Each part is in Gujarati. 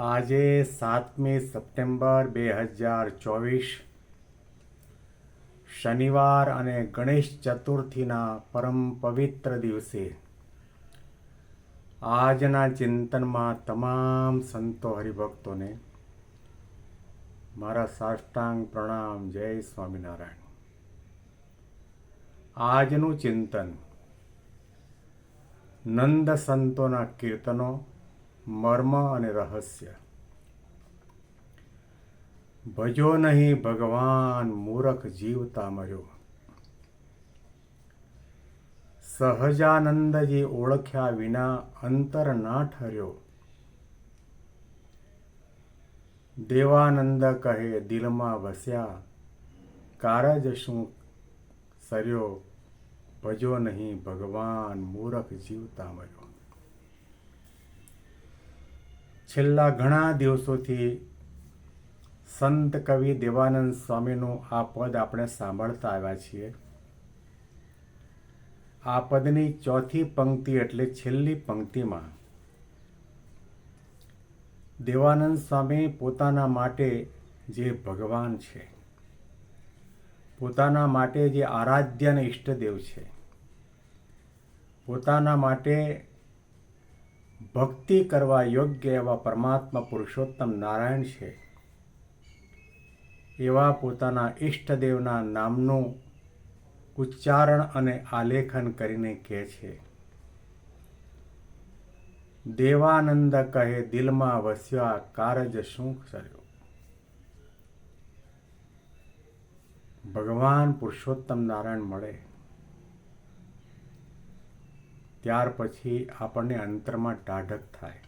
આજે સાતમી સપ્ટેમ્બર બે હજાર ચોવીસ, શનિવાર અને ગણેશ ચતુર્થીના પરમ પવિત્ર દિવસે. આજના ચિંતનમાં તમામ સંતો હરિભક્તોને મારા સાષ્ટાંગ પ્રણામ, જય સ્વામિનારાયણ. આજનું ચિંતન નંદ સંતોના કીર્તનો મર્મ અને રહસ્ય. ભજો નહીં ભગવાન મૂરખ જીવતા મર્યો સહજાનંદજી ઓળખ્યા વિના અંતર ના ઠર્યો. દેવાનંદ કહે, દિલમાં વસ્યા, કારજ શું સર્યો? ભજો નહીં ભગવાન મૂરખ જીવતા મર્યો છેલ્લા ઘણા દિવસોથી સંત કવિ દેવાનંદ સ્વામીનું આ પદ આપણે સાંભળતા આવ્યા છીએ. આ પદની ચોથી પંક્તિ એટલે છેલ્લી પંક્તિમાં દેવાનંદ સ્વામી પોતાના માટે જે ભગવાન છે, પોતાના માટે જે આરાધ્ય અને ઈષ્ટદેવ છે, પોતાના માટે ભક્તિ કરવા યોગ્ય એવા પરમાત્મા પુરુષોત્તમ નારાયણ છે. એવા પોતાના ઈષ્ટદેવના નામનું ઉચ્ચારણ અને આલેખન કરીને કહે છે. દેવાનંદ કહે, દિલમાં વસ્યા કારજ શું કર્યો? ભગવાન પુરુષોત્તમ નારાયણ મળે. ત્યાર પછી આપણને અંતરમાં ટાઢક થાય.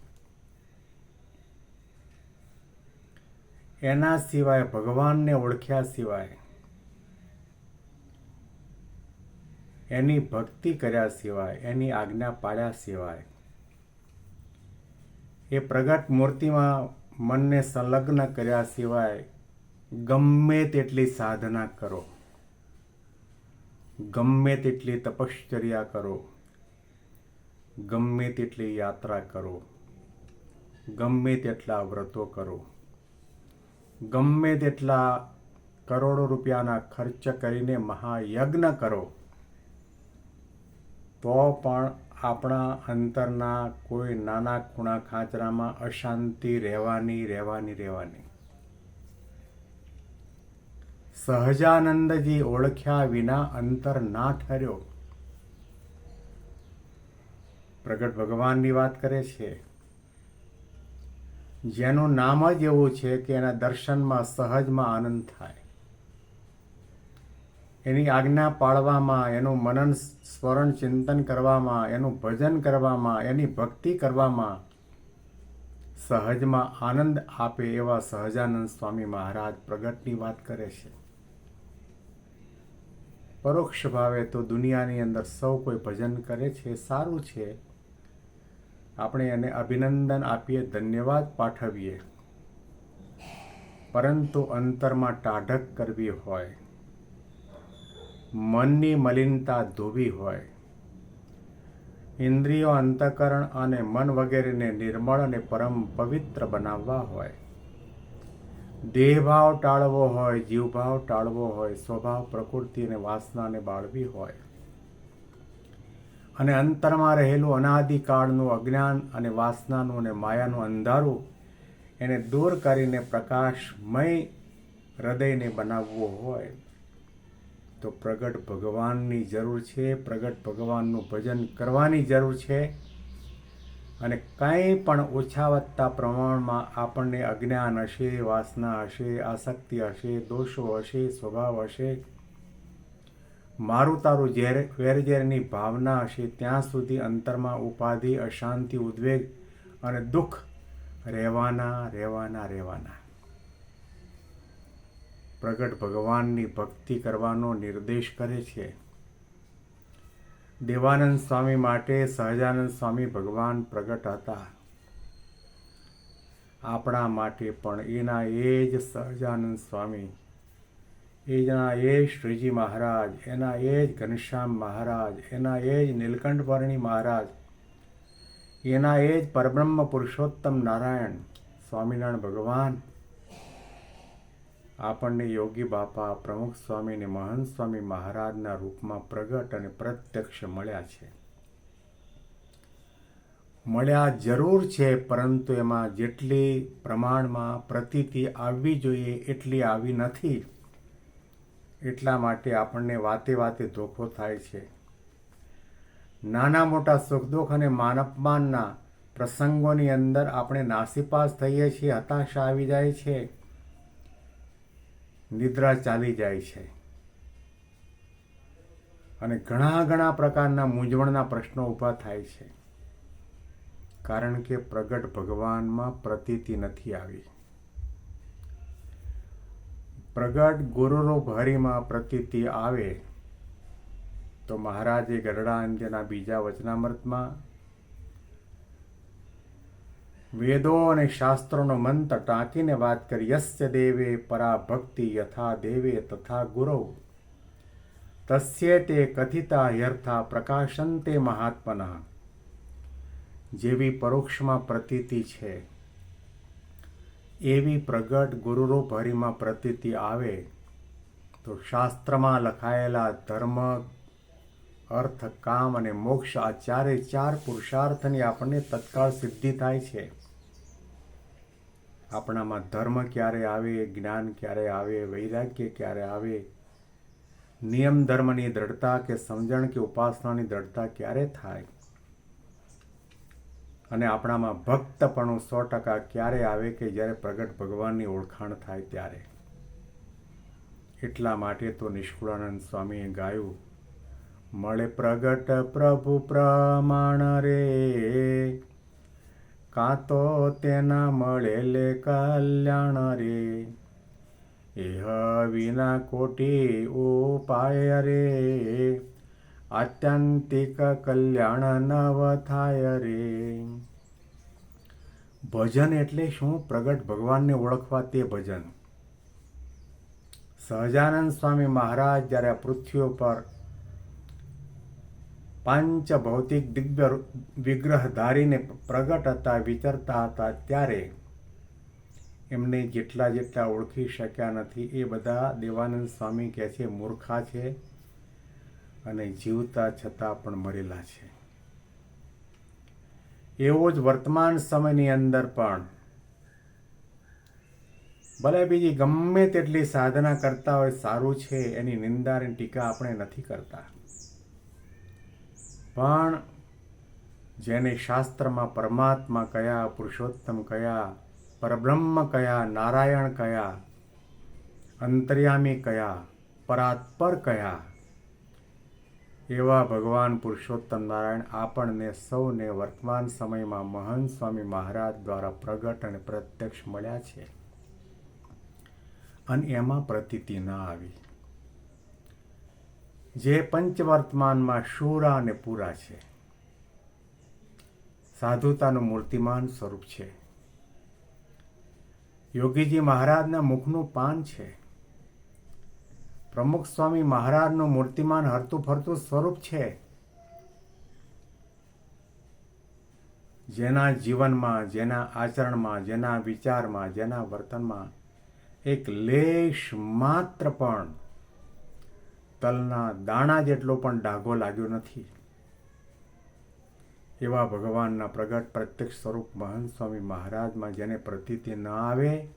એના સિવાય ભગવાનને ઓળખ્યા સિવાય, એની ભક્તિ કર્યા સિવાય, એની આજ્ઞા પાડ્યા સિવાય, એ પ્રગટ મૂર્તિમાં મનને સંલગ્ન કર્યા સિવાય ગમે તેટલી સાધના કરો, ગમે તેટલી તપશ્ચર્યા કરો ગમે તેટલી યાત્રા કરો, ગમે તેટલા વ્રતો કરો, ગમે તેટલા કરોડો રૂપિયાના ખર્ચ કરીને મહાયજ્ઞ કરો, તો પણ આપણા અંતરના કોઈ નાના ખૂણા ખાંચરામાં અશાંતિ રહેવાની રહેવાની રહેવાની. સહજાનંદજી ઓળખ્યા વિના અંતર ના ઠર્યો. પ્રગટ ભગવાનની વાત કરે છે. જેનું નામ જ એવું છે કે એના દર્શનમાં સહજમાં આનંદ થાય. એની આજ્ઞા પાળવામાં, એનું મનન સ્મરણ ચિંતન કરવામાં, એનું ભજન કરવામાં, એની ભક્તિ કરવામાં સહજમાં આનંદ આપે એવા સહજાનંદ સ્વામી મહારાજ પ્રગટની વાત કરે છે. પરોક્ષ ભાવે તો દુનિયાની અંદર સૌ કોઈ ભજન કરે છે, સારું છે આપણે એને અભિનંદન આપીએ, ધન્યવાદ પાઠવીએ. પરંતુ અંતરમાં ટાઢક કરવી હોય, મનની મલિનતા ધોવી હોય, ઇન્દ્રિયો અંતકરણ અને મન વગેરેને નિર્મળ અને પરમ પવિત્ર બનાવવા હોય, દેહભાવ ટાળવો હોય, જીવભાવ ટાળવો હોય, સ્વભાવ, પ્રકૃતિ અને વાસનાને બાળવી હોય અને અંતરમાં રહેલું અનાદિકાળનું અજ્ઞાન અને વાસનાનું અને માયાનું અંધારું એને દૂર કરીને પ્રકાશમય હૃદયને બનાવવું હોય તો પ્રગટ ભગવાનની જરૂર છે, પ્રગટ ભગવાનનું ભજન કરવાની જરૂર છે અને કંઈ પણ ઓછા વધતા પ્રમાણમાં આપણને અજ્ઞાન હશે, વાસના હશે, આસક્તિ હશે, દોષો હશે, સ્વભાવ હશે મારું તારું ઝેર, વેરઝેરની ભાવના હશે. ત્યાં સુધી અંતરમાં ઉપાધિ, અશાંતિ, ઉદ્વેગ અને દુઃખ રહેવાના રહેવાના રહેવાના. પ્રગટ ભગવાનની ભક્તિ કરવાનો નિર્દેશ કરે છે. દેવાનંદ સ્વામી માટે સહજાનંદ સ્વામી ભગવાન પ્રગટ હતા. આપણા માટે પણ એના એ જ સહજાનંદ સ્વામી એના એ શ્રીજી મહારાજ, એના એ જ ઘનશ્યામ મહારાજ, એના એ જ નીલકંઠવર્ણી મહારાજ, એના એ જ પરબ્રહ્મ પુરુષોત્તમ નારાયણ, સ્વામિનારાયણ ભગવાન, આપણને યોગી બાપા, પ્રમુખ સ્વામી અને મહંત સ્વામી મહારાજના રૂપમાં પ્રગટ અને પ્રત્યક્ષ મળ્યા છે. મળ્યા જરૂર છે, પરંતુ એમાં જેટલી પ્રમાણમાં પ્રતીતિ આવવી જોઈએ એટલી આવી નથી. એટલા માટે આપણને વાતે વાતે ધોખો થાય છે. નાના મોટા સુખ દુઃખ અને માન અપમાનના પ્રસંગોની અંદર આપણે નાસીપાસ થઈએ છીએ, હતાશા આવી જાય છે. નિદ્રા ચાલી જાય છે. અને ઘણા ઘણા પ્રકારના મૂંઝવણના પ્રશ્નો ઊભા થાય છે. કારણ કે પ્રગટ ભગવાનમાં પ્રતીતિ નથી આવી. પ્રગટ ગુરુરૂપ હરિમાં પ્રતીતિ આવે, તો મહારાજે ગરડા અંત્યના બીજા વચનામૃતમાં વેદો અને શાસ્ત્રોનો મંત્ર ટાંકીને વાત કરી, યસ્ય દેવે પરા ભક્તિ યથા દેવે તથા ગુરો. તસ્ય તે કથિતા યર્થા પ્રકાશંતે મહાત્મના. જેવી પરોક્ષમાં પ્રતીતિ છે. એવી પ્રગટ ગુરુરૂપ હરિમાં પ્રતીતિ આવે તો શાસ્ત્રમાં લખાયેલા ધર્મ, અર્થ, કામ અને મોક્ષ આ ચારે ચાર પુરુષાર્થની આપણને તત્કાળ સિદ્ધિ થાય છે. આપણામાં ધર્મ ક્યારે આવે, જ્ઞાન ક્યારે આવે, વૈરાગ્ય ક્યારે આવે, નિયમ ધર્મની દ્રઢતા કે સમજણ કે ઉપાસનાની દ્રઢતા ક્યારે થાય? અને આપણામાં ભક્તપણું સો ટકા ક્યારે આવે કે જ્યારે પ્રગટ ભગવાનની ઓળખાણ થાય ત્યારે. એટલા માટે તો નિષ્કુળાનંદ સ્વામીએ ગાયું, મળે પ્રગટ પ્રભુ પ્રમાણ રે. કાં તો તેના મળેલે કલ્યાણ રે. એ વિના કોટી ઉપાય રે. આત્યંતિક કલ્યાણ નવ થાય રે. ભજન એટલે શું? પ્રગટ ભગવાનને ઓળખવા તે ભજન. સહજાનંદ સ્વામી મહારાજ જ્યારે પૃથ્વી પર પાંચ ભૌતિક દિગ્ગ વિગ્રહ ધારીને પ્રગટ હતા, વિચરતા હતા, ત્યારે એમને જેટલા જેટલા ઓળખી શક્યા નથી, એ બધા દેવાનંદ સ્વામી કહે છે, મૂર્ખા છે. અને જીવતા છતાં પણ મરેલા છે. એવો જ વર્તમાન સમયની અંદર પણ ભલે બીજી ગમે તેટલી સાધના કરતા હોય, સારું છે, એની નિંદા અને ટીકા આપણે નથી કરતા. પણ જેને શાસ્ત્રમાં પરમાત્મા કયા, પુરુષોત્તમ કયા, પરબ્રહ્મ કયા, નારાયણ કયા, અંતર્યામી કયા, પરાત્પર કયા એવા ભગવાન પુરુષોત્તમ નારાયણ આપણને સૌને વર્તમાન સમયમાં મહંત સ્વામી મહારાજ દ્વારા પ્રગટ અને પ્રત્યક્ષ મળ્યા છે. અને એમાં પ્રતીતિ ન આવી. જે પંચવર્તમાનમાં શુરા અને પૂરા છે. સાધુતાનું મૂર્તિમાન સ્વરૂપ છે. યોગીજી મહારાજના મુખનું પાન છે. પ્રમુખ સ્વામી મહારાજનું મૂર્તિમાન હરતું ફરતું સ્વરૂપ છે. જેના જીવનમાં, જેના આચરણમાં, જેના વિચારમાં, જેના વર્તનમાં એક લેશ માત્ર પણ તલના દાણા જેટલો પણ ડાઘો લાગ્યો નથી. એવા ભગવાનના પ્રગટ પ્રત્યક્ષ સ્વરૂપ મહંત સ્વામી મહારાજમાં જેને પ્રતીતિ ન આવે,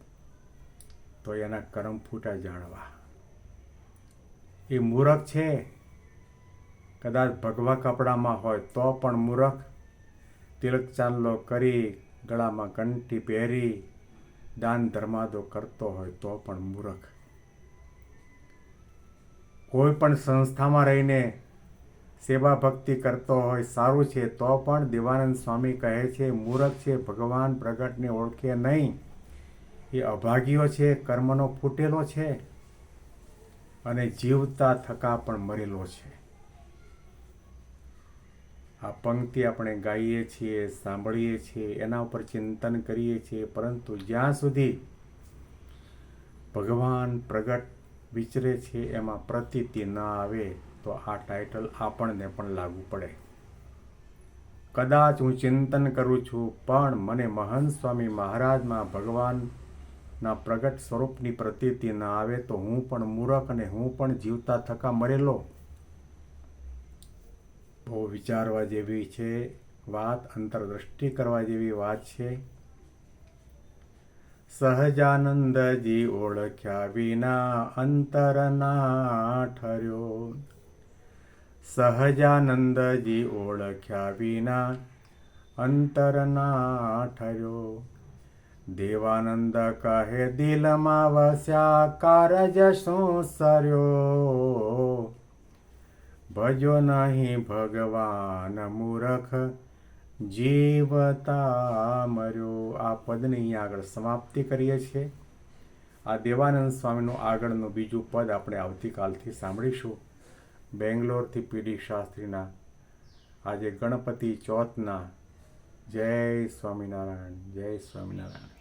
તો એના કરમ ફૂટા જાણવા. એ મૂરખ છે? કદાચ ભગવા કપડામાં હોય તો પણ મૂરખ. તિલક ચાંદલો કરી ગળામાં કંઠી પહેરી દાન ધર્માદો કરતો હોય તો પણ મૂરખ. કોઈ પણ સંસ્થામાં રહીને સેવા ભક્તિ કરતો હોય સારું છે તો પણ દેવાનંદ સ્વામી કહે છે, મૂરખ છે, ભગવાન પ્રગટને ઓળખે નહીં. એ અભાગીઓ છે, કર્મનો ફૂટેલો છે. અને જીવતા થકા પણ મરેલો છે. આ પંક્તિ આપણે ગાઈએ છીએ, સાંભળીએ છીએ, એના ઉપર ચિંતન કરીએ છીએ, પરંતુ જ્યાં સુધી ભગવાન પ્રગટ વિચરે છે, એમાં પ્રતીતિ ન આવે, તો આ ટાઇટલ આપણને પણ લાગુ પડે. કદાચ હું ચિંતન કરું છું, પણ મને મહંત સ્વામી મહારાજમાં ભગવાનના પ્રગટ સ્વરૂપની પ્રતીતિ ન આવે તો હું પણ મૂરખ અને હું પણ જીવતા થકા મરેલો. બહુ વિચારવા જેવી છે વાત, અંતરદ્રષ્ટિ કરવા જેવી વાત છે. સહજાનંદજી ઓળખ્યા વિના અંતર ના ઠર્યો. સહજાનંદજી ઓળખ્યા વિના અંતર ના ઠર્યો. દેવાનંદ કહે દિલમાં વસ્યા કારજ શું સર્યો? ભજો નહીં ભગવાન મૂરખ, જીવતા મર્યો. આ પદની અહીંયા આગળ સમાપ્તિ કરીએ છીએ. આ દેવાનંદ સ્વામીનું આગળનું બીજું પદ આપણે આવતીકાલથી સાંભળીશું. બેંગ્લોરથી પીડી શાસ્ત્રીના, આજે ગણપતિ ચોથના. જય સ્વામિનારાયણ જય સ્વામિનારાયણ.